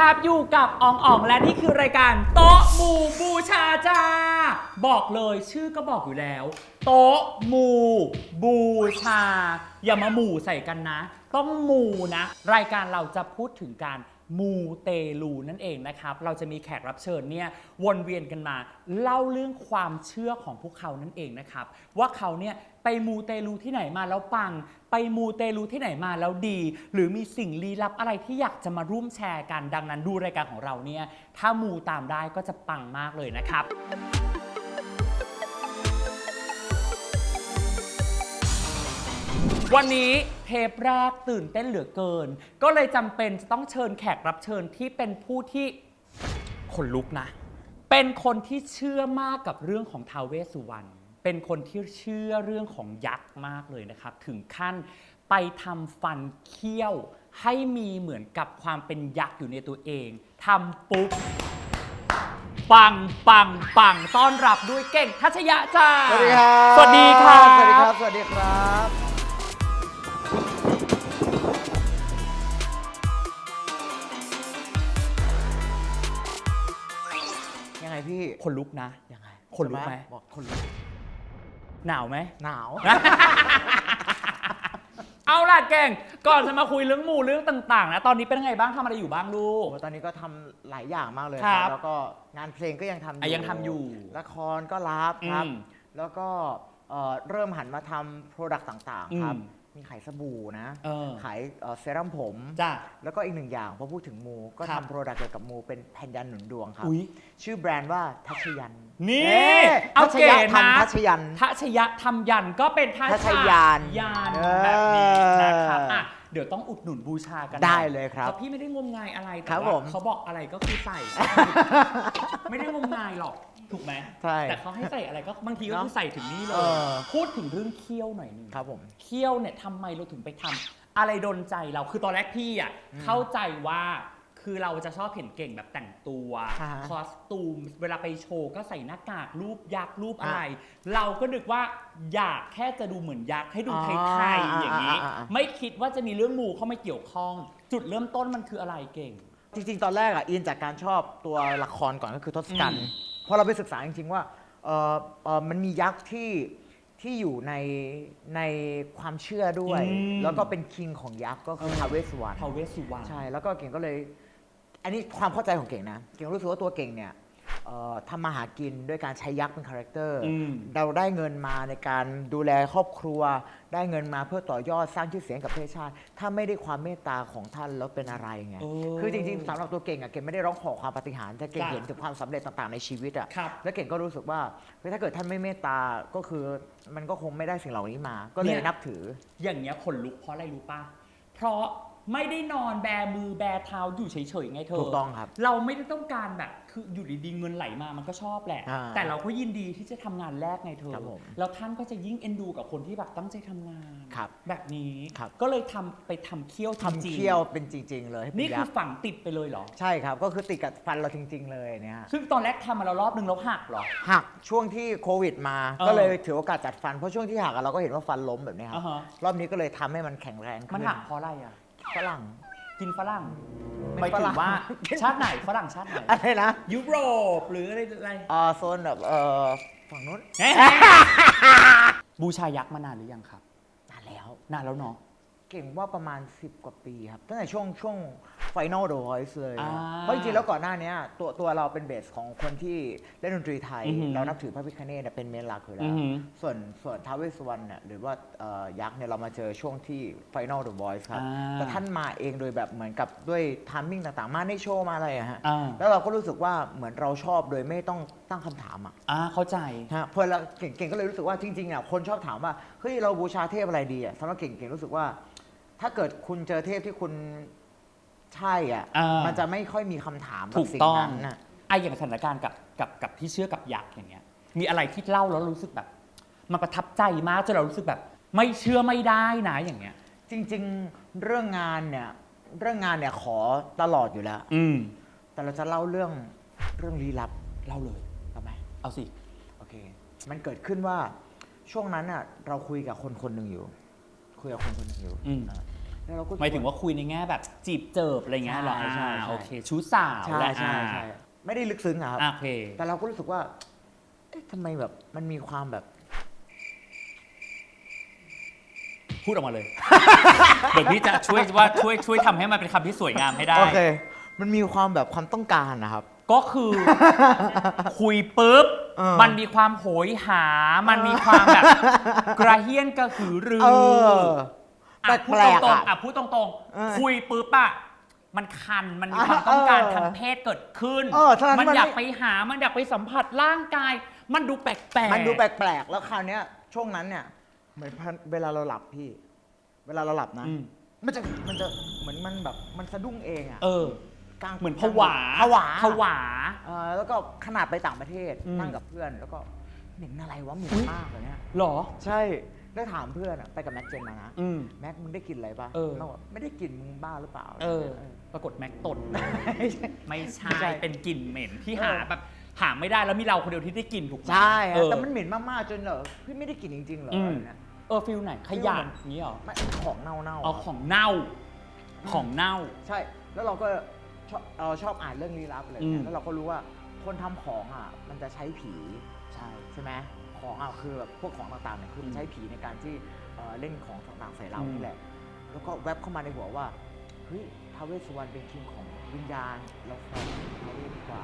ครับอยู่กับอองอ่องและนี่คือรายการโต๊ะหมู่บูชาจ้า บอกเลยชื่อก็บอกอยู่แล้ว โต๊ะหมู่บูชา อย่ามาหมู่ใส่กันนะ ต้องหมู่นะ รายการเราจะพูดถึงการมูเตลูนั่นเองนะครับ เราจะมีแขกรับเชิญเนี่ยวนเวียนกันมา เล่าเรื่องความเชื่อของพวกเขานั่นเองนะครับ ว่าเขาเนี่ยไปมูเตลูที่ไหนมาแล้วปัง ไปมูเตลูที่ไหนมาแล้วดี หรือมีสิ่งลี้ลับอะไรที่อยากจะมาร่วมแชร์กันดังนั้นดูรายการของเราเนี่ยถ้ามูตามได้ก็จะปังมากเลยนะครับวันนี้เทปแรกตื่นเต้นเหลือเกิน ก็เลยจำเป็นจะต้องเชิญแขกรับเชิญที่เป็นผู้ที่ขนลุกนะ เป็นคนที่เชื่อมากกับเรื่องของทาวเวสสุวรรณ เป็นคนที่เชื่อเรื่องของยักษ์มากเลยนะครับ ถึงขั้นไปทำฟันเคี้ยวให้มีเหมือนกับความเป็นยักษ์อยู่ในตัวเองทำปุ๊บ ปังปังปังต้อนรับด้วยเก่งทัชยะจ้าสวัสดีครับสวัสดีครับสวัสดีครับ สวัสดีครับ ยังไงพี่ คนลุกนะ ยังไง คนลุกไหมบอกคนลุก หนาวไหม หนาว เอาล่ะเก่งก่อนจะมาคุยเรื่องหมู่เรื่องต่างๆนะตอนนี้เป็นไงบ้างทำอะไรอยู่บ้างลูก โอ้ตอนนี้ก็ทำหลายอย่างมากเลยครับแล้วก็งานเพลงก็ยังทำอยู่อะยังทำอยู่ละครก็รับครับ อืมแล้วก็เอ่อเริ่มหันมาทำโปรดักต์ต่างๆครับ อืม มีขายสบู่นะ เออ ขายเอ่อเซรั่มผม จ้า แล้วก็อีกหนึ่งอย่างพอพูดถึงมู ก็ครับ ทำโปรดักต์เกี่ยวกับมูเป็นแผ่นยันหนุนดวงครับ อุ๊ย ชื่อแบรนด์ว่าทัชยันนี่เอ๊ะเอาทัชเก๋ยะนะทำทัชยัน ทัชยะทำยันก็เป็นทัทัชยานยานเออแบบนี้นะครับอะเดี๋ยวต้องอุดหนุนบูชากันหน่อได้เลยครับเพราะพี่ไม่ได้งมงายอะไรแต่ครับว่าผม เขาบอกอะไรก็คือใส่ ไม่ได้งมงายหรอก ถูกไหมใช่แต่เขาให้ใส่อะไรก็บางทีก็เนอะคือใส่ถึงนี่เลเอยอ พูดถึงเรื่องเคี้ยวหน่อยหนึงครับผม เคี้ยวเนี่ยทำไมเราถึงไปทำอะไรดนใจเราคือตอนแรกพี่อะอืมเข้าใจว่าคือเราจะชอบเห็นเก่งแบบแต่งตัวอ่าฮะคอสตูม เวลาไปโชว์ก็ใส่หน้ากากรูปยักษ์รูปอะอะไร เราก็นึกว่าอยากแค่จะดูเหมือนยักษ์ให้ดูอ๋อไทยๆอย่างนี้ อ่าอ่าอ่า ไม่คิดว่าจะมีเรื่องมูเข้ามาเกี่ยวข้อง จุดเริ่มต้นมันคืออะไรเก่ง จริงๆ ตอนแรกอะอินจากการชอบตัวละครก่อนก็คือทศกัณอืฐ์ม พอเราไปศึกษาจริงๆว่าเออเอ่อมันมียักษ์ที่ที่อยู่ในในความเชื่อด้วยอืมแล้วก็เป็นคิงของยักษ์ก็คือเออท้าวเวสสุวรรณทาวเวสสุวรรณใช่แล้วก็เก่งก็เลย อันนี้ความเข้าใจของเก่งนะ เก่งรู้สึกว่าตัวเก่งเนี่ย เอ่อทำมาหากินด้วยการใช้ยักษ์เป็นคาแรคเตอร์ อืม เราได้เงินมาในการดูแลครอบครัว ได้เงินมาเพื่อต่อยอดสร้างชื่อเสียงกับประเทศชาติ ถ้าไม่ได้ความเมตตาของท่านแล้วเป็นอะไรไง โอ้คือจริงๆสำหรับตัวเก่งอะเก่งไม่ได้ร้องขอความปาฏิหาริย์แต่เก่งจ้ะเห็นถึงความสำเร็จต่างๆในชีวิตอะครับ แล้วเก่งก็รู้สึกว่าเฮ้ยถ้าเกิดท่านไม่เมตตาก็คือมันก็คงไม่ได้สิ่งเหล่านี้มา ก็เลเนี่ยยนับถือ อย่างเงี้ยขนลุกเพราะอะไรรู้ป่ะ เพราะ ไม่ได้นอนแบมือแบเท้าอยู่เฉยๆไงเธอถูกต้องครับ เราไม่ได้ต้องการแบบคืออยู่ดีๆเงินไหลมามันก็ชอบแหละ อ่าแต่เราก็ยินดีที่จะทำงานแรกไงเธอครับผมแล้วท่านก็จะยิ่งเอ็นดูกับคนที่แบบตั้งใจทำงาน ครับแบบนี้ครับ ก็เลยทำไปทำเคี้ยวจทำริงๆเคี้ยวเป็นจริง ๆ เลยให้เป็นี่ยัคืกอษ์ฝังติดไปเลยเหรอ ใช่ครับ ก็คือติดกับฟันเราจริง ๆ เลยเนี่ยฮะซึ่งตอนแรกทำมาแล้วรอบนึงแล้วหักเหรอ หักช่วงที่โควิดมา เออ ก็เลยถือโอกาสจัดฟัน เพราะช่วงที่หักอะเราก็เห็นว่าฟันล้มแบบเนี้ยครัอ่าบ ฮะรอบนี้ก็เลยทำให้มันแข็งแรงขึ้นมันหักเพราะอะไรอะ ฝรั่ง กินฝรั่งไม่หมายถึฝรั่งงว่า ชาติไหนฝรั่งชาติไหน อะไรนะยุโรปหรืออะไรอะไรอ่าโซนแบบเออฝั่งนู้นบูชายักษ์มานานหรือยังครับ นานแล้ว นานแล้วเนาะ เก่งว่าประมาณ 10 กว่าปีครับตั้งแต่ช่วงช่วง Final The Voice เลยอ่าเพราะจริงๆแล้วก่อนหน้านี้ตัวตัวเราเป็นเบสของคนที่เล่นดนตรีไทย อือหือเรานับถือพระพิฆเนศเนี่ยเป็นเมนหลักอยู่แล้อืว อหือ ส่วนส่วนท้าวเวสสุวรรณเนี่ยหรือว่าเอ่อยักษ์เนี่ยเรามาเจอช่วงที่ Final The Voice ครับ อ่าแต่ท่านมาเองโดยแบบเหมือนกับด้วยทามมิ่งต่างๆ มาในโชว์มาอะไรอะฮะ อ่า แล้วเราก็รู้สึกว่าเหมือนเราชอบโดยไม่ต้องตั้งคำถามอะ อ่าเข้าใจ ฮะพอเราเก่งเก่งก็เลยรู้สึกว่าจริงๆอะคนชอบถามว่าเฮ้ยเราบูชาเทพอะไรดีอะสำหรับเก่งเก่งรู้สึกว่า ถ้าเกิดคุณเจอเทพที่คุณ ใช่อะอ่ามั มันจะไม่ค่อยมีคำถามกัถูบกสิ่งต้องนั้นน่ะ ไอะอย่างสถานการณ์กับกับกับที่เชื่อกับยักษ์อย่างเงี้ย มีอะไรที่เล่าแล้วรู้สึกแบบ มันประทับใจมากจนเรารู้สึกแบบ ไม่เชื่อไม่ได้นะอย่างเงี้ย จริง ๆ เรื่องงานเนี่ยเรื่องงานเนี่ยขอตลอดอยู่แล้ว อืมแต่เราจะเล่าเรื่องเรื่องลี้ลับเล่าเลย เอาไหมเอาสิ โอเค มันเกิดขึ้นว่าช่วงนั้นอะเราคุยกับคนคนหนึ่งอยู่ คุยกับคนคนหนึ่งอยู่อืม อะ แล้วเราก็ หมายถึงว่าคุยในแง่แบบจีบเจิบอะไรเงี้ยเหรอใช่ใช่อ่าใช่ โอเคชู้สาวใช่แหละใช่อ่าใช่ไม่ได้ลึกซึ้งอะครับ อะโอเค แต่เราก็รู้สึกว่าเอ๊ะทำไมแบบมันมีความแบบ พูดออกมาเลย เดี๋ยวพี่จะช่วยว่าช่วยช่วยทำให้มันเป็นคำที่สวยงามให้ได้ โอเค มันมีความแบบความต้องการนะครับ ก็คือ คุยปุ๊บ เออมันมีความโหยหา มันมีความแบบ กระเฮี้ยนกระหือรือ เออ อะพูดแปลตกรงๆๆอะพูดตรงเออๆ คุยปุ๊บอะมันคันมันมีความต้องการเออทางเพศเกิดขึ้น เออเท่านั้นมันมันอยากไม่ไปหามันอยากไปสัมผัสร่างกาย มันดูแปลกๆมันดูแปลกๆ แล้วคราวเนี้ยช่วงนั้นเนี่ยเหมือนพันเวลาเราหลับพี่ เวลาเราหลับนะ อืม มันจะมันจะเหมือนมันแบบมันสะดุ้งเองอะเออ กลางเหมือนผวาผวาผวา เออแล้วก็ขนาดไปต่างประเทศอืม นั่งกับเพื่อน แล้วก็เหม็นอะไรวะเหม็นอุ๊ยมากเลยเนี่ยหรอ ใช่ ได้ถามเพื่อนอะไปกับแม็กเจนมานะ อืม แม็กมึงได้กลิ่นอะไรปะเออ แม็กบอกไม่ได้กลิ่นมึงบ้าหรือเปล่าเออปรากฏแม็กตดไม่ใช่ไม่ใช่ ไม่ใช่เป็นกลิ่นเหม็นที่หาเออ แบบหาไม่ได้แล้วมีเราคนเดียวที่ได้กลิ่นถูกไหมใช่อะเออ แต่มันเหม็นมากๆจนเหรอพี่ไม่ได้กลิ่นจริงๆเหรออืม อะไรเนี่ยเออฟิลไหนขยะอย่างนี้เหรอไม่ของเน่าๆเอาอะ ของเน่า ของเน่า ใช่ แล้วเราก็ชอบเราชอบอ่านเรื่องลี้ลับอะไรอืเงี้มยแล้วเราก็รู้ว่าคนทำของอะ มันจะใช้ผี ใช่ ใช่ไหม ของอะคือแบบพวกของต่างๆเนี่ยคือมันใช้ผีในการที่เอ่อเล่นของต่างๆใส่เรานี่แหละ แล้วก็แวบเข้ามาในหัวว่าเฮ้ยท้าวเวสสุวรรณเป็นคิงของวิญญาณเราฟังท้าวเวสดีกว่า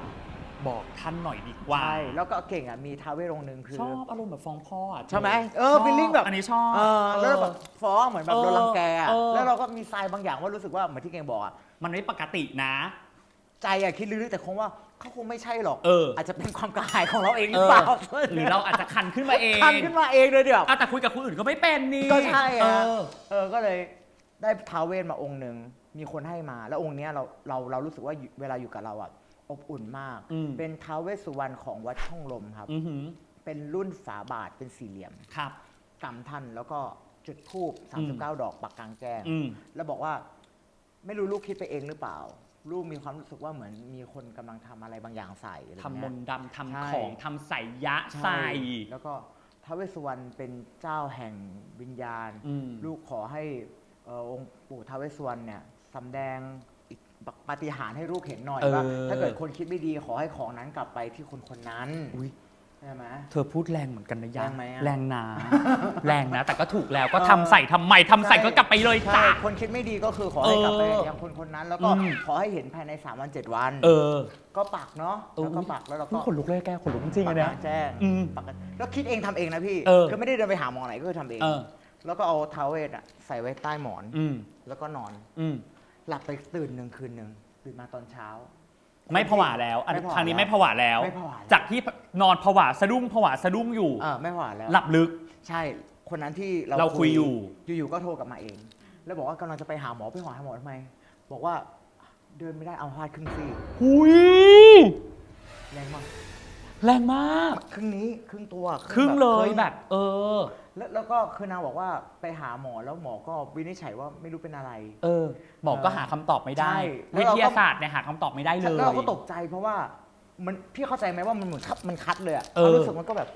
บอกท่านหน่อยดีกว่าใช่แล้วก็เก่งอะมีท้าวเวสองค์หนึ่งคือ ชอบอารมณ์แบบฟ้องพ่ออะใช่ไหมเออชบ feeling แบบ อันนี้ชอบ เออแล้วแบบฟ้องเหมือนแบบโดนรังแกอะเออ แล้วเราก็มีทรายบางอย่างว่ารู้สึกว่าเหมือนที่เก่งบอกอะ มันไม่ปกตินะ ใจอะคิดลึกๆแต่คงว่า เขาคงไม่ใช่หรอกเอออาจจะเป็นความกระหายของเราเองหรือเปล่าหรือเราอาจจะคันขึ้นมาเองคันขึ้นมาเองเลยเดี๋ยว อะแต่คุยกับคนอื่นก็ไม่เป็นนี่ก็ใช่เออะ อ เออ ก็เลยได้ท้าวเวสมาองค์หนึ่ง มีคนให้มา แล้วองค์เนี้ยเราเราเรารู้สึกว่าอยู่เวลาอยู่กับเราอะอบอุ่นมาก อืม เป็นท้าวเวสสุวรรณของวัดช่องลมครับ อือหือเป็นรุ่นฝาบาทเป็นสี่เหลี่ยมครับ กำทันแล้วก็จุดธูปอืม 39 ดอกปักกลางแจ้ง อืม แล้วบอกว่าไม่รู้ลูกคิดไปเองหรือเปล่า ลูกมีความรู้สึกว่าเหมือนมีคนกำลังทำอะไรบางอย่างใส่อะไรทำมเงี้ยนต์ดำทำใช่ของทำใส่ยะใช่ใส่แล้วก็ท้าวเวสสุวรรณเป็นเจ้าแห่งวิญญาณ อืม ลูกขอให้เอ่อองค์ปู่ท้าวเวสสุวรรณเนี่ยสำแดงอิทธิปาฏิหาริย์ให้ลูกเห็นหน่อยเออ ว่าถ้าเกิดคนคิดไม่ดีขอให้ของนั้นกลับไปที่คนคนนั้น อุ๊ย ใช่ไหม เธอพูดแรงเหมือนกันนะยะแรงไหมอะ แรงนะแรงนะ แต่ก็ถูกแล้วก็ทำใส่ทำไมทำใส่ใช่ก็กลับไปเลยใช่จ้าคนคิดไม่ดีก็คือขอให้กลับไปเออยังคนคนนั้น แล้วก็อืม ขอให้เห็นภายใน 3 วัน 7 วัน เออก็ปักเนาะแล้วก็ปักแล้วเราก็นี่ขนลุกเลยแกขนลุกจริงๆปัเลยกนะกลางแจ้งอืมปักกันแล้วคิดเองทำเองนะพี่เออ คือไม่ได้เดินไปหาหมอไหนก็คือทำเอง เออ แล้วก็เอาท้าวเวสอะใส่ไว้ใต้หมอน อืมแล้วก็นอน อืมหลับไปตื่นหนึ่งคืนหนึ่งตื่นมาตอนเช้า ไม่ผวาแล้วอันไม่ผวาครั้งนี้แล้วไม่ผวาแล้ว ไม่ผวาแล้ว จากที่นอนผวาสะดุ้งผวาสะดุ้งอยู่ เออไม่หวานแล้ว หลับลึก ใช่ คนนั้นที่เราคุยอยู่ อยู่ๆก็โทรกลับมาเอง แล้วบอกว่ากำลังจะไปหาหมอไปหาหาหมอทำไม บอกว่าเดินไม่ได้เอาพาดครึ่งซี่หุยแรงมาก แรงมาก ครึ่งนี้ครึ่งตัวครึ่งเลยครึ่งแบบ เออ แล้วแล้วก็คือนางบอกว่าไปหาหมอแล้วหมอก็วินิจฉัยว่าไม่รู้เป็นอะไร เออหมอก็หาคำตอบไม่ได้ ใช่แล้วิวเราก็ ทยาศาสตร์เนี่ยหาคำตอบไม่ได้เลยแล้วเราก็ตกใจเพราะว่ามันพี่เข้าใจไหมว่ามันเหมือนคัดมันคัดเลยอะเออ ความรู้สึกมันก็แบบ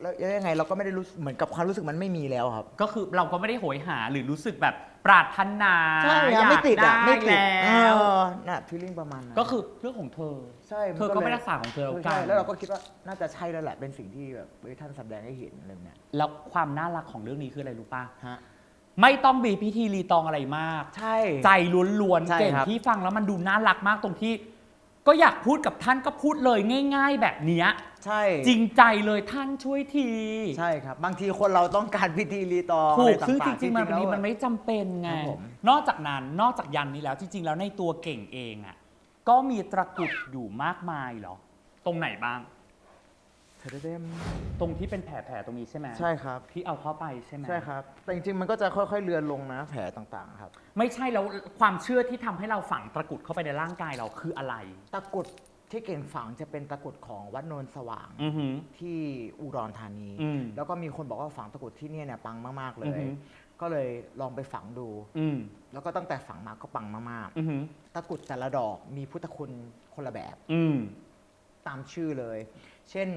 แล้วยังไงเราก็ไม่ได้รู้สึกเหมือนกับความรู้สึกมันไม่มีแล้วครับ ก็คือเราก็ไม่ได้โหยหาหรือรู้สึกแบบปรารถนาใช่อยากไม่ติดอะได้ไม่ติดแล้วเออน่ะฟีลลิ่งประมาณนั้นก็คือเรื่องของเธอ ใช่เธอก็ไม่รักษาของเธอแล้วกัใช่นแล้วเราก็คิดว่าน่าจะใช่แล้วแหละเป็นสิ่งที่แบบเฮ้ยท่านแสดงให้เห็นอะไรแบบเนี้ยแล้วความน่ารักของเรื่องนี้คืออะไรรู้ป่ะ ฮะไม่ต้องมีพิธีรีตองอะไรมาก ใช่ ใจล้วนใช่ๆ เก่งครับ ที่ฟังแล้วมันดูน่ารักมากตรงที่ ก็อยากพูดกับท่านก็พูดเลยง่าย ๆ แบบเนี้ยใช่จริงใจเลยท่านช่วยที ใช่ครับ บางทีคนเราต้องการพิธีรีตองถูอะไรกซึ่งจต่างๆริงๆมันแล้วนี้มันไม่จำเป็นไงครับผมนอกจากนั้นนอกจากยันนี้แล้วจริง ๆ แล้วในตัวเก่งเองอะก็มีตะกรุดอยู่มากมายเหรอ ตรงไหนบ้าง เธอได้เต็มตรงที่เป็นแผลๆตรงนี้ใช่ไหมใช่ครับ ที่เอาเข้าไปใช่ไหมใช่ครับ แต่จริงๆ มันก็จะค่อยๆ เลือนลงนะแผลต่างๆ ครับ ไม่ใช่แล้วความเชื่อที่ทำให้เราฝังตะกรุดเข้าไปในร่างกายเราคืออะไร ตะกรุดที่เก่งฝังจะเป็นตะกรุดของวัดโนนสว่าง อือหือ ที่อุดรธานี อืมแล้วก็มีคนบอกว่าฝังตะกรุดที่เนี่ยเนี่ยปังมากๆเลอือย หือ ก็เลยลองไปฝังดู อืมแล้วก็ตั้งแต่ฝังมาก็ปังมากอือหือๆ ตะกรุดแต่ละดอกมีพุทธคุณคนละแบบ อืม ตามชื่อเลย เช่น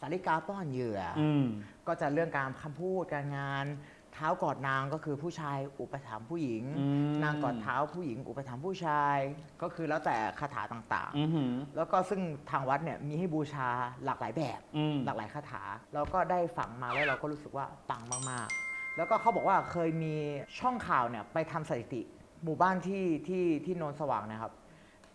สาริกาป้อนเหยื่อออืม ก็จะเรื่องการคำพูดการงานถเท้ากอดนางก็คือผู้ชายอุปถัมภ์ผู้หญิง อืม นางกอดเท้าผู้หญิง อุปถัมภ์ผู้ชาย ก็คือแล้วแต่คาถาต่างอือหือ ๆ แล้วก็ซึ่งทางวัดเนี่ยมีให้บูชาหลากหลายแบบ อืม หลากหลายคาถาเราก็ได้ฝังมาแล้วเราก็รู้สึกว่าปังมากๆ แล้วก็เขาบอกว่าเคยมีช่องข่าวเนี่ยไปทำสถิติ หมู่บ้านที่ที่ที่โนนสว่างนะครับ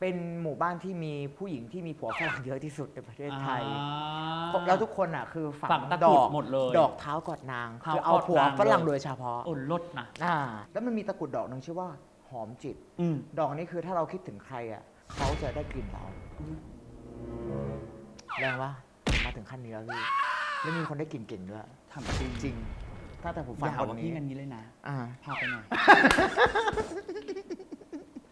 เป็นหมู่บ้านที่มีผู้หญิงที่มีผัวฝรั่งเยอะที่สุดในประเทศไทย อ่า แล้วทุกคนอะคือฝัฝังตะดกรุดอกหมดเลยดอกเท้ากอดนางเท้าคือเอากอดผัวนาง ฝรั่งเลยโดยเฉพาะโอ้ลดนะอ่าแล้วมันมีตะกรุดดอกหนึ่งชื่อว่าหอมจิต อืมดอกนี้คือถ้าเราคิดถึงใครอะเขาจะได้กลิ่นเราแรงวะมาถึงขั้นนี้แล้วพี่แล้วมีคนได้กลิ่นเก่งด้วยทำจริงจริงถ้าแต่ผมอฟังย่าคหานว่านี้พี่งันนี้เลยนะ อ่า พาไปหน่อย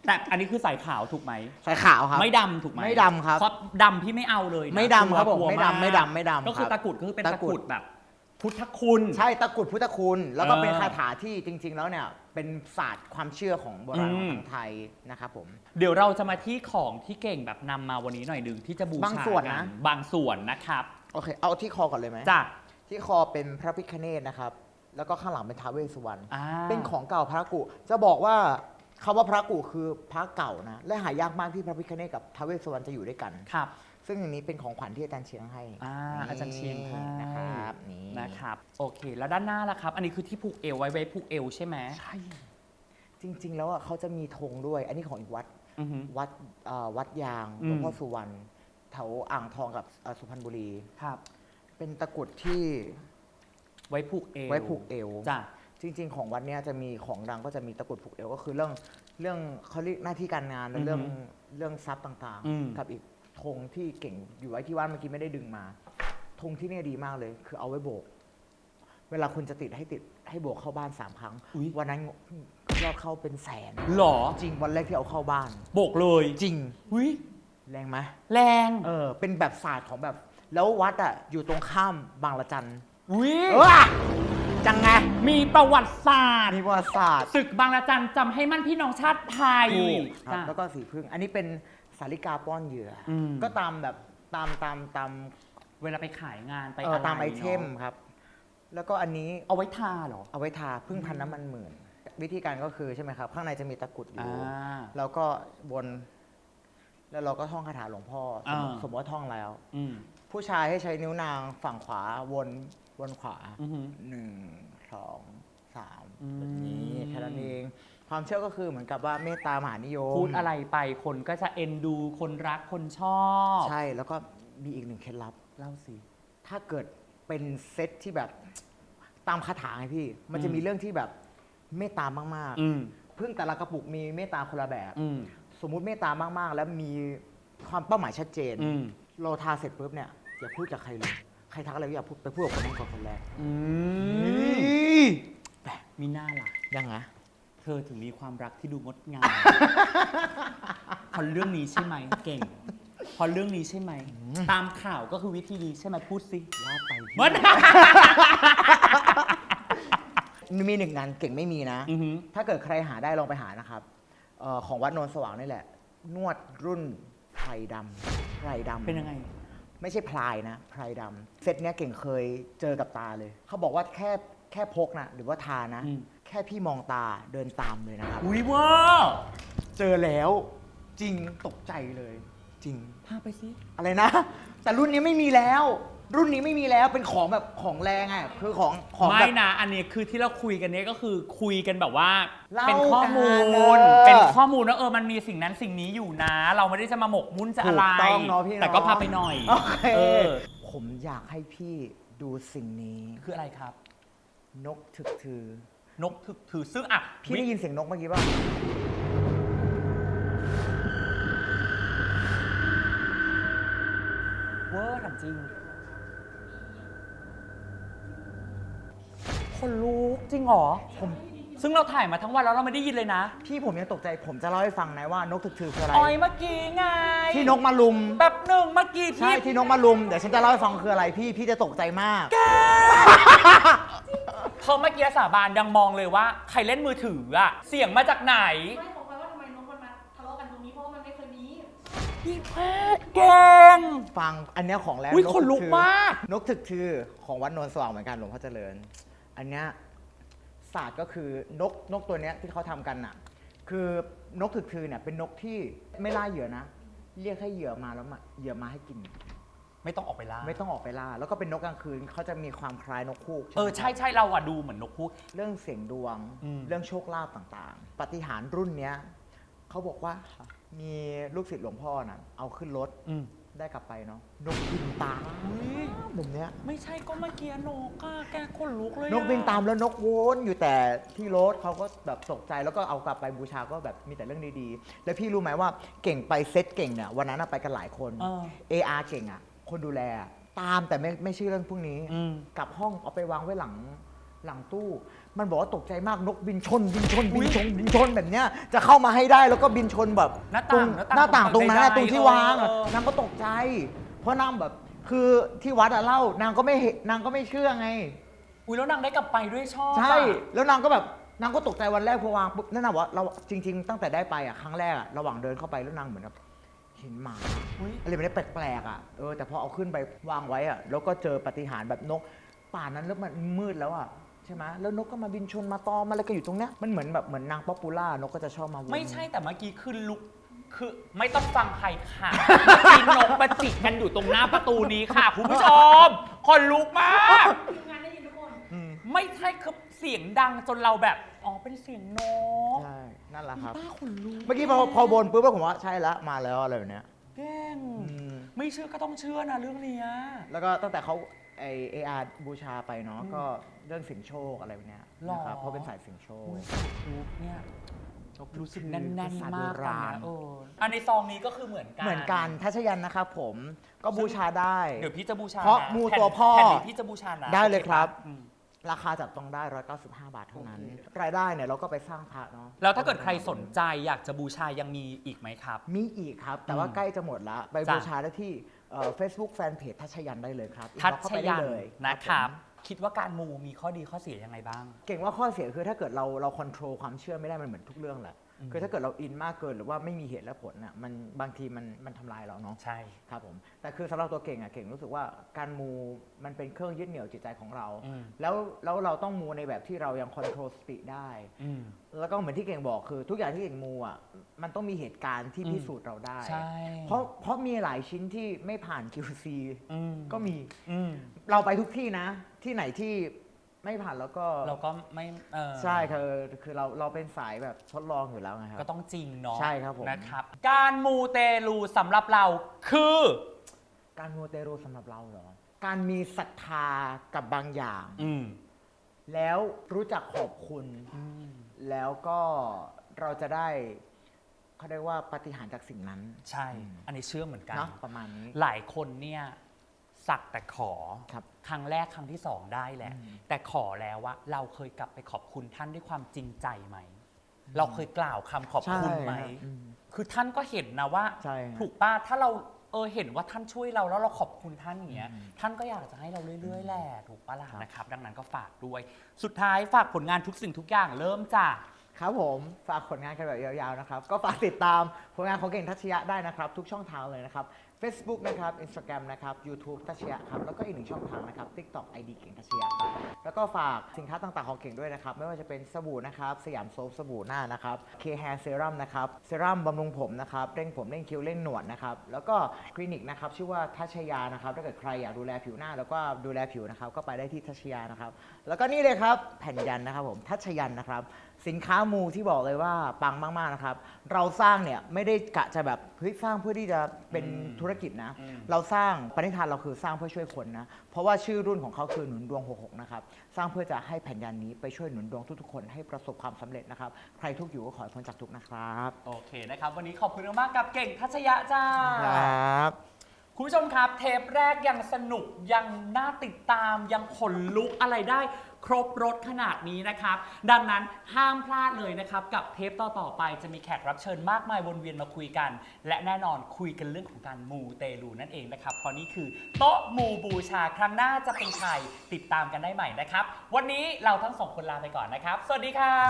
แต่อันนี้คือสายขาวถูกไหม สายขาวครับ ไม่ดำถูกไหมไม่ดำครับเพราะดำพี่ไม่เอาเลยนะไม่ดำครับผมกลัวไม่กดำไม่ดำไม่ดำก็คือครับตะกรุดก็คือเป็นตะตะกรุกดรุดแบบ พุทธคุณ ใช่ตะกรุดพุทธคุณ แล้วก็เออเป็นคาถาที่จริง ๆ แล้วเนี่ยเป็นศาสตร์ความเชื่อของโบราณของอืม ทางไทยนะครับผม เดี๋ยวเราจะมาที่ของที่เก่งแบบนำมาวันนี้หน่อยหนึ่งที่จะบูชาบางส่วนนะ กับางส่วนนะครับโอเค เอาที่คอก่อนเลยไหมจ้ะที่คอเป็นพระพิฆเนศนะครับ แล้วก็ข้างหลังเป็นท้าวเวสสุวรรณ อ่า เป็นของเก่าพระกุ จะบอกว่า คำว่าพระกุคือพระเก่านะ และหายากมากที่พระพิฆเนศกับท้าวเวสสุวรรณจะอยู่ด้วยกัน ครับ ซึ่งอย่างนี้เป็นของขวัญที่อาจารย์เชียงให้อ่านี่อาจารย์เชียงให้ นะครับนี่นะครับ โอเค แล้วด้านหน้าล่ะครับ อันนี้คือที่ผูกเอวไว้ไว้ผูกเอวใช่ไหมใช่จริง ๆ แล้วอะเขาจะมีธงด้วย อันนี้ของอีกวัดอือหือ วัดเอ่อวัดยางอืมหลวงพ่อสุวรรณแถวอ่างทองกับเอ่อสุพรรณบุรี ครับ เป็นตะกรุดที่ไว้ผูกเอวไว้ผูกเอว จ้ะ จริง ๆ ของวัดเนี้ยจะมีของดังก็จะมีตะกรุดผูกเอวก็คือเรื่องเรื่องเขาเรียกหน้าที่การงานและเรื่องอือฮึเรื่องทรัพย์ต่างอืม ๆ กับอีกธงที่เก่งอยู่ไว้ที่วัดเมื่อกี้ไม่ได้ดึงมาธงที่เนี่ยดีมากเลย คือเอาไว้โบก เวลาคุณจะติดให้ติดให้โบกเข้าบ้านสามครั้งอุ๊ยวันนั้นยอดเข้าเป็นแสน หรอจริงวันแรกที่เอาเข้าบ้าน โบกเลยจริงอุ้ยแรงไหม แรงเออ เป็นแบบศาสตร์ของแบบ แล้ววัดอะ อยู่ตรงข้ามบางละจันอุ้ย เออ จังไง มีประวัติศาสตร์ มีประวัติศาสตร์ศึกบางระจันจำให้มั่นพี่น้องชาติไทยถูกครับ จ้ะ แล้วก็สีพึ่ง อันนี้เป็นสาริกาป้อนเหยื่ออม ก็ตามแบบตามตามตามเวลาไปขายงานไปเอออะไรตามไอเทมนาะครับ แล้วก็อันนี้เอาไว้ทาเหรอ เอาไว้ทาพึ่งพันน้ำมันหมื่น วิธีการก็คือใช่ไหมครับ ข้างในจะมีตะกรุดออ่ยู่าแล้วก็บนแล้วเราก็ท่องคาถาหลวงพ่อสมมติอ่า สมมติว่าท่องแล้ว อืม ผู้ชายให้ใช้นิ้วนางฝั่งขวาวน วนขวาอือหือหนึ่งสองสามอืมแบบนี้แค่นั้นเองความเชื่อก็คือเหมือนกับว่าเมตตามหานิยมพูดอะไรไปคนก็จะเอ็นดูคนรักคนชอบ ใช่แล้วก็มีอีกหนึ่งเคล็ดลับเล่าสิถ้าเกิดเป็นเซตที่แบบตามคาถาไงพี่ มันจะอืมมีเรื่องที่แบบเมตตามากอืมๆพึ่งแต่ละกระปุกมีเมตตาคนละแบบอืมสมมุติเมตตามากๆ แล้วมีความเป้าหมายชัดเจนอืมเราทาเสร็จปุ๊บเนี่ยอย่าพูดกับใครเลย ใครทักอะไรก็อย่าพูดไปพูดกับคนนั้นก่อนคนแรกอืมมีหน้าล่ะ ยังไงเธอถึงมีความรักที่ดูงดงามพอเรื่องนี้ใช่ไหมเก่ง พอเรื่องนี้ใช่ไหม ตามข่าวก็คือวิธีนี้ใช่ไหมพูดสิว่าไปพี่มัน มีหนึ่งงานเก่งไม่มีนะ อือหือ ถ้าเกิดใครหาได้ลองไปหานะครับเออของวัดโนนสว่างนี่แหละ นวดรุ่นไพรดำไพรดำเป็นยังไง ไม่ใช่พลายนะไพรดำเซตเนี้ยเก่งเคยเจอกับตาเลย เขาบอกว่าแค่แค่พกนะหรือว่าทานะ อืม แค่พี่มองตาเดินตามเลยนะครับ อุ้ยว่าเจอแล้วจริงตกใจเลย จริง พาไปสิอะไรนะ แต่รุ่นนี้ไม่มีแล้ว รุ่นนี้ไม่มีแล้วเป็นของแบบของแรงอะคือของของไม่แบบนะ อันนี้คือที่เราคุยกันเนี้ยก็คือคุยกันแบบว่า เล่าเป็นข้อมูลกันเออเป็นข้อมูลว่าเออมันมีสิ่งนั้นสิ่งนี้อยู่นะ เราไม่ได้จะมาหมกมุ่นจะอะไร ถูกต้องเนาะพี่เนาะแต่ก็พาไปหน่อยโอเคเออผมอยากให้พี่ดูสิ่งนี้คืออะไรครับ นกถึกถือ นกถือถือซึ่งอะพี่ได้ยินเสียงนกเมื่อกี้ป่ะ เวอร์ถามจริง คนลุกจริงเหรอ ผม ซึ่งเราถ่ายมาทั้งวันแล้วเราไม่ได้ยินเลยนะพี่ผมยังตกใจผมจะเล่าให้ฟังนะว่านกถึกถือคืออะไร ออยเมื่อกี้ไงที่นกมาลุม แบบหนึ่งเมื่อกี้ใช่ที่ที่นกมาลุม เดี๋ยวฉันจะเล่าให้ฟังคืออะไรพี่พี่จะตกใจมากเพราะเมื่อกี้สาบานยังมองเลยว่า ใครเล่นมือถืออะเสียงมาจากไหน ไม่บอกไปว่าทำไมนกมันมาทะเลาะกันตรงนี้เพราะว่ามันไม่เคยมีพี่แพทย์เก่งฟังอันเนี้ยของแล้วอุ๊ยกขนลุกถือมาก นกถึกถือของวัดโนนสว่างเหมือนกันหลวงพ่อเจริญ อันเนี้ยศาสตร์ก็คือนกนกตัวเนี้ยที่เขาทำกันน่ะ คือนกถึกทือเนี่ยเป็นนกที่ไม่ล่าเหยื่อนะ เรียกให้เหยื่อมาแล้วมาเหยื่อมาให้กิน ไม่ต้องออกไปล่าไม่ต้องออกไปล่า แล้วก็เป็นนกกลางคืนเขาจะมีความคล้ายนกคูกเออไหมใช่ใช่เราอะดูเหมือนนกพูกเรื่องเสียงดวง อืม เรื่องโชคลาภต่างๆ ปาฏิหารย์รุ่นเนี้ยเขาบอกว่ามีลูกศิษย์หลวงพ่อน่ะเอาขึ้นรถ อืม ได้กลับไปเนาะนกบินตามแบบเนี้ยไม่ใช่ก็เมื่อกี้นกอะแกคนลุกเลยอะนกบินตามแล้วนกวนอยู่แต่ที่รถเขาก็แบบตกใจแล้วก็เอากลับไปบูชาก็แบบมีแต่เรื่องดีๆ แล้วพี่รู้ไหมว่าเก่งไปเซตเก่งเนี่ยวันนั้นน่ะไปกันหลายคน เออ AR เก่งอะคนดูแลอะตามแต่ไม่ไม่เชื่อเรื่องพวกนี้ อืม กลับห้องเอาไปวางไว้หลังหลังตู้ มันบอกว่าตกใจมากนกบินชน บินชนบินชนบินชนแบบเนี้ยจะเข้ามาให้ได้แล้วก็บินชนแบบหน้าตรต่างงหหน้าต่างตรงนั้นอะใดๆตรงที่วางอะเออ นางก็ตกใจ เพราะนางแบบคือที่วัดอะเล่านางก็ไม่เห็นนางก็ไม่เชื่อไง อุ้ยแล้วนางได้กลับไปด้วยชอบอะ ใช่ แล้วนางก็แบบนางก็ตกใจวันแรกพอวางปุ๊บนั่นน่ะว่าเราจริง ๆ ตั้งแต่ได้ไปอะครั้งแรกอะระหว่างเดินเข้าไปแล้วนางเหมือนกับเห็นหมาอุ๊ย อะไรไม่ได้แปลกๆอะเออแต่พอเอาขึ้นไปวางไว้อะแล้วก็เจอปาฏิหารย์แบบนก ป่านั้นแล้วมันมืดแล้วอะใช่ไหมแล้วนกก็มาบินชนมาตอมอะไรก็อยู่ตรงเนี้ยมันเหมือนแบบเหมือนนางป๊อปปูล่านกก็จะชอบมาวนไม่ใช่แต่เมื่อกี้คือลุกคือไม่ต้องฟังใครค่ะเมื่อกี้นกมาจิกกันอยู่ตรงหน้าประตูนี้ค่ะคุณผู้ชมคนลุกมากทีมงานได้ยินทุกคน อืมไม่ใช่คือเสียงดังจนเราแบบอ๋อเป็นเสียงนกใช่นั่นแหละครับ ป้าคนลุกเมื่อกี้พอพอบนปุ๊บผมว่าใช่แล้วมาแล้วอะไรแบบเนี้ยแกล้งอืม ไม่เชื่อก็ต้องเชื่อนะเรื่องเนี้ย แล้วก็ตั้งแต่เขา ไอเออาร์บูชาไปเนาะก็เรื่องเสิงโชคอะไรแบบเนี้ยหรอ นะครับเพราะเป็นสายเสิงโชคลุกเนี่ยรู้สึกคือแน่นภาษาๆโบมากราตอนณเนี้ยเอออันในซองนี้ก็คือเหมือนกันเหมือนกันทัชยันนะครับผมก็บูชาได้ เดี๋ยวพี่จะบูชาเพราะนมูแผ่นตัวพ่อ แผ่นนี้พี่จะบูชานะได้เลยครับ โอปะอืม ราคาจับต้องได้ 195 บาทเท่านั้น โอเค รายได้เนี่ยเราก็ไปสร้างพระเนาะแล้วถ้าเกิดใครสนใจอยากจะบูชายังมีอีกไหมครับ มีอีกครับ แต่ว่าอืมใกล้จะหมดละ ไปจ้ะ บูชาได้ที่ เฟซบุ๊กแฟนเพจทัชยันได้เลยครับทั inbox เข้าชไปได้ยันเลยนะครับผมคิดว่าการมูมีข้อดีข้อเสียยังไงบ้าง เก่งว่าข้อเสียคือถ้าเกิดเราเราควบคุมความเชื่อไม่ได้มันเหมือนทุกเรื่องแหละอืม คือถ้าเกิดเราอินมากเกินหรือว่าไม่มีเหตุและผลน่ะมันบางทีมันมันทำลายเราเนาะใช่ ครับผมแต่คือสำหรับตัวเก่งอะเก่งรู้สึกว่าการมูมันเป็นเครื่องยึดเหนี่ยวจิตใจของเรา อืม แล้วแล้วเราต้องมูในแบบที่เรายังคอนโทรลสติได้ อืม แล้วก็เหมือนที่เก่งบอกคือ ทุกอย่างที่เก่งมูอะมันต้องมีเหตุการณ์ที่อืม พิสูจน์เราได้ ใช่เพราะเพราะมีหลายชิ้นที่ไม่ผ่าน QC อืมก็มีอืม เราไปทุกที่นะ ที่ไหนที่ ไม่ผ่านแล้วก็เราก็ไม่เออใช่คือคือเราเราเป็นสายแบบทดลองอยู่แล้วไงครับ ก็ต้องจริงเนาะใช่ครับผม นะครับ การมูเตลูสำหรับเราคือ การมูเตรูสำหรับเราเหรอ การมีศรัทธากับบางอย่าง อืมแล้วรู้จักขอบคุณ อืมแล้วก็เราจะได้เขาเรียกว่าปาฏิหารย์จากสิ่งนั้นใช่ อันนี้เชื่อเหมือนกัน เนาะประมาณนี้ หลายคนเนี่ยสักแต่ขอ ครับ ครั้งแรกครั้งที่สองได้แหละอืมแต่ขอแล้วว่าเราเคยกลับไปขอบคุณท่านด้วยความจริงใจไหม เราเคยกล่าวคำขอบคุณไหม ใช่ครับอืมคือท่านก็เห็นนะว่า ใช่ครับ ถูกป้าถ้าเราเออเห็นว่าท่านช่วยเราแล้วเราขอบคุณท่านอย่างเงี้ยอืมท่านก็อยากจะให้เราเรื่อยๆแหละถูกปะล่ะครับนะครับ ดังนั้นก็ฝากด้วย สุดท้ายฝากผลงานทุกสิ่งทุกอย่างเริ่มจาก ครับผม ฝากผลงานกันแบบยาวๆนะครับ ก็ฝากติดตามผลงานของเก่งทัชยะได้นะครับ ทุกช่องทางเลยนะครับ Facebook นะครับ Instagram นะครับ YouTube ทัชยะครับ แล้วก็อีกหนึ่งช่องทางนะครับ TikTok ID เก่งทัชยะครับ แล้วก็ฝากสินค้าต่างๆของเก่งด้วยนะครับ ไม่ว่าจะเป็นสบู่นะครับ สยามโซฟสบู่หน้านะครับ K Hair Serum นะครับ เซรั่มบำรุงผมนะครับ เร่งผมเร่งคิ้วเร่งหนวดนะครับ แล้วก็คลินิกนะครับชื่อว่าทัชยานะครับ ถ้าเกิดใครอยากดูแลผิวหน้าแล้วก็ดูแลผิวนะครับ ก็ไปได้ที่ทัชยานะครับ แล้วก็นี่เลยครับแผ่นยันนะครับผมทัชยันนะครับ สินค้ามูที่บอกเลยว่าปังมากๆนะครับ เราสร้างเนี่ยไม่ได้กะจะแบบเฮ้ยสร้างเพื่อที่จะเป็นอืมธุรกิจนะอืมเราสร้างปณิธานเราคือสร้างเพื่อช่วยคนนะ เพราะว่าชื่อรุ่นของเขาคือหนุนดวง 66 นะครับ สร้างเพื่อจะให้แผ่นยันนี้ไปช่วยหนุนดวงทุกๆคนให้ประสบความสำเร็จนะครับ ใครทุกข์อยู่ก็ขอให้พ้นจากทุกข์นะครับ โอเคนะครับ วันนี้ขอบคุณมากๆกับเก่งทัชยะจ้า ครับ คุณผู้ชมครับ เทปแรกยังสนุกยังน่าติดตามยังขนลุกอะไรได้ ครบรถขนาดนี้นะครับ ดังนั้นห้ามพลาดเลยนะครับ กับเทปต่อๆไปจะมีแขกรับเชิญมากมายวนเวียนมาคุยกัน และแน่นอนคุยกันเรื่องของการมูเตลูนั่นเองนะครับ เพราะนี่คือโต๊ะมูบูชาครั้งหน้าจะเป็นใครติดตามกันได้ใหม่นะครับ วันนี้เราทั้งสองคนลาไปก่อนนะครับ สวัสดีครั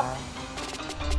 บ